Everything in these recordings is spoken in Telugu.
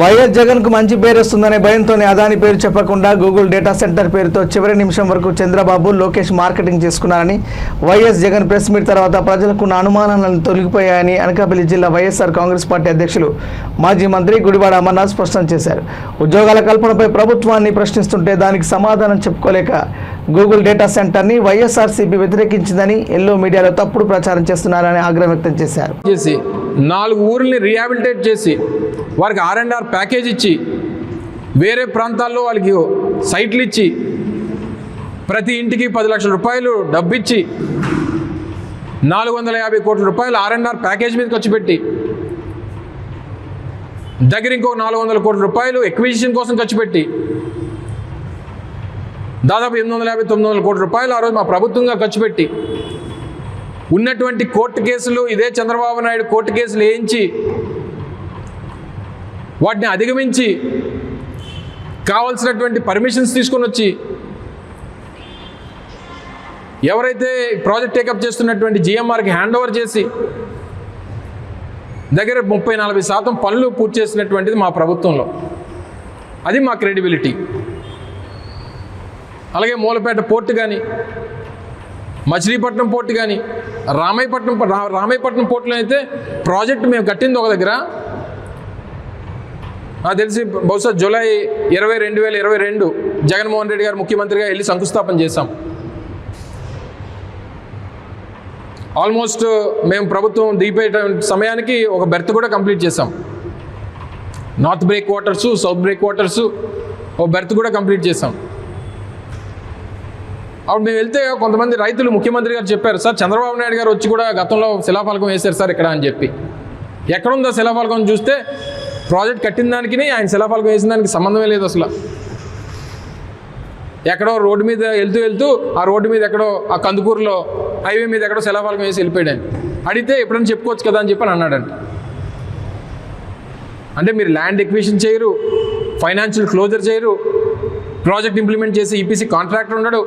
వైఎస్ జగన్కు మంచి పేరు వస్తుందనే భయంతోనే అదాని పేరు చెప్పకుండా గూగుల్ డేటా సెంటర్ పేరుతో చివరి నిమిషం వరకు చంద్రబాబు లోకేష్ మార్కెటింగ్ చేసుకున్నారని వైఎస్ జగన్ ప్రెస్ మీట్ తర్వాత ప్రజలకున్న అనుమానాలను తొలగిపోయాయని అనకాపల్లి జిల్లా వైఎస్ఆర్ కాంగ్రెస్ పార్టీ అధ్యక్షులు మాజీ మంత్రి గుడివాడ అమర్నాథ్ స్పష్టం చేశారు. ఉద్యోగాల కల్పనపై ప్రభుత్వాన్ని ప్రశ్నిస్తుంటే దానికి సమాధానం చెప్పుకోలేక గూగుల్ డేటా సెంటర్ని వైఎస్ఆర్సీపీ వ్యతిరేకించిందని ఎల్లో మీడియాలో తప్పుడు ప్రచారం చేస్తున్నారని ఆగ్రహం వ్యక్తం చేశారు. నాలుగు ఊర్లని రీహాబిలిటేట్ చేసి వారికి ఆర్ అండ్ ఆర్ ప్యాకేజ్ ఇచ్చి వేరే ప్రాంతాల్లో వాళ్ళకి సైట్లు ఇచ్చి ప్రతి ఇంటికి పది లక్షల రూపాయలు డబ్బు ఇచ్చి నాలుగు వందల యాభై కోట్ల రూపాయలు ఆర్ అండ్ ఆర్ ప్యాకేజ్ మీద ఖర్చు పెట్టి దగ్గర ఇంకో నాలుగు వందల కోట్ల రూపాయలు ఎక్విజిషన్ కోసం ఖర్చు పెట్టి దాదాపు ఎనిమిది వందల యాభై తొమ్మిది వందల కోట్ల రూపాయలు ఆ రోజు మా ప్రభుత్వంగా ఖర్చు పెట్టి ఉన్నటువంటి కోర్టు కేసులు ఇదే చంద్రబాబు నాయుడు కోర్టు కేసులు వేయించి వాటిని అధిగమించి కావాల్సినటువంటి పర్మిషన్స్ తీసుకొని వచ్చి ఎవరైతే ప్రాజెక్ట్ టేకప్ చేస్తున్నటువంటి జిఎంఆర్కి హ్యాండ్ ఓవర్ చేసి దగ్గర ముప్పై నలభై శాతం పనులు పూర్తి చేసినటువంటిది మా ప్రభుత్వంలో. అది మా క్రెడిబిలిటీ అలాగే మూలపేట పోర్టు కానీ మచిలీపట్నం పోర్టు కానీ రామాయపట్నం రామయ్యపట్నం రామాయపట్నం పోర్టులో అయితే ప్రాజెక్ట్ మేము కట్టింది ఒక దగ్గర నాకు తెలిసి బహుశా జూలై ఇరవై రెండు వేల ఇరవై రెండు జగన్మోహన్ రెడ్డి గారు ముఖ్యమంత్రిగా వెళ్ళి శంకుస్థాపన చేశాం. ఆల్మోస్ట్ మేము ప్రభుత్వం దిగిపోయే సమయానికి ఒక బెర్త్ కూడా కంప్లీట్ చేసాం north break waters south break waters ఒక బెర్త్ కూడా కంప్లీట్ చేసాం అప్పుడు మేము వెళ్తే కొంతమంది రైతులు ముఖ్యమంత్రి గారు చెప్పారు సార్ చంద్రబాబు నాయుడు గారు వచ్చి కూడా గతంలో శిలాఫలకం వేశారు సార్ ఇక్కడ అని చెప్పి. ఎక్కడుందో శిలాఫలకం చూస్తే ప్రాజెక్ట్ కట్టిన దానికి ఆయన శిలాఫలకం వేసిన దానికి సంబంధమే లేదు అసలు. ఎక్కడో రోడ్డు మీద వెళ్తూ వెళ్తూ ఆ రోడ్డు మీద ఎక్కడో ఆ కందుకూరులో హైవే మీద ఎక్కడో శిలాఫలకం వేసి వెళ్ళిపోయాడు అడిగితే ఎప్పుడైనా చెప్పుకోవచ్చు కదా అని చెప్పి అని అన్నాడంట అంటే మీరు ల్యాండ్ ఎక్విషన్ చేయరు ఫైనాన్షియల్ క్లోజర్ చేయరు ప్రాజెక్ట్ ఇంప్లిమెంట్ చేసి ఈపీసీ కాంట్రాక్టర్ ఉండడు.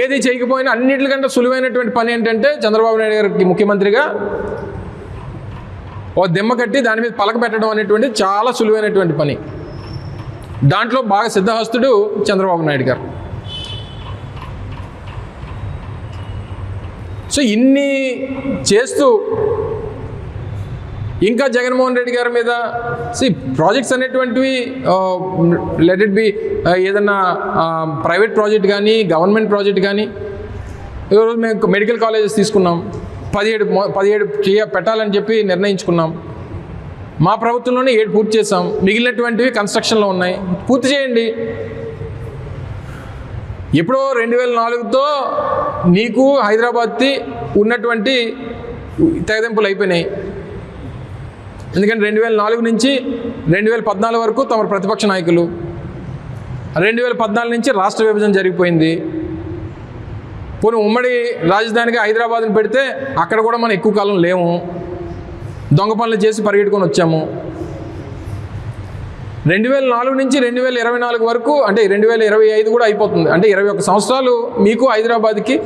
ఏది చేయకపోయినా అన్నిటికంటే సులువైనటువంటి పని ఏంటంటే చంద్రబాబు నాయుడు గారికి ముఖ్యమంత్రిగా ఓ దిమ్మ కట్టి దాని మీద పలక పెట్టడం అనేటువంటి చాలా సులువైనటువంటి పని. దాంట్లో బాగా సిద్ధహస్తుడు చంద్రబాబు నాయుడు గారు. సో ఇన్ని చేస్తూ ఇంకా జగన్మోహన్ రెడ్డి గారి మీద సి ప్రాజెక్ట్స్ అనేటువంటివి లెట్ ఇట్ బి ఏదన్నా ప్రైవేట్ ప్రాజెక్ట్ కానీ గవర్నమెంట్ ప్రాజెక్ట్ కానీ ఈరోజు మేము మెడికల్ కాలేజెస్ తీసుకున్నాం. పదిహేడు పదిహేడు చేయ పెట్టాలని చెప్పి నిర్ణయించుకున్నాం. మా ప్రభుత్వంలోనే ఏడు పూర్తి చేసాం మిగిలినటువంటివి కన్స్ట్రక్షన్లో ఉన్నాయి. పూర్తి చేయండి. ఎప్పుడో రెండు వేల నాలుగుతో నీకు హైదరాబాద్కి ఉన్నటువంటి తెగదింపులు అయిపోయినాయి. ఎందుకంటే రెండు వేల నాలుగు నుంచి రెండు వేల పద్నాలుగు వరకు తమ ప్రతిపక్ష నాయకులు. రెండు వేల పద్నాలుగు నుంచి రాష్ట్ర విభజన జరిగిపోయింది. పోనీ ఉమ్మడి రాజధానిగా హైదరాబాద్ని పెడితే అక్కడ కూడా మనం ఎక్కువ కాలం లేము. దొంగ పనులు చేసి పరిగెట్టుకొని వచ్చాము. రెండు వేల నాలుగు నుంచి రెండు వేల ఇరవై నాలుగు వరకు అంటే రెండు వేల ఇరవై ఐదు కూడా అయిపోతుంది. అంటే ఇరవై ఒక సంవత్సరాలు మీకు హైదరాబాద్కి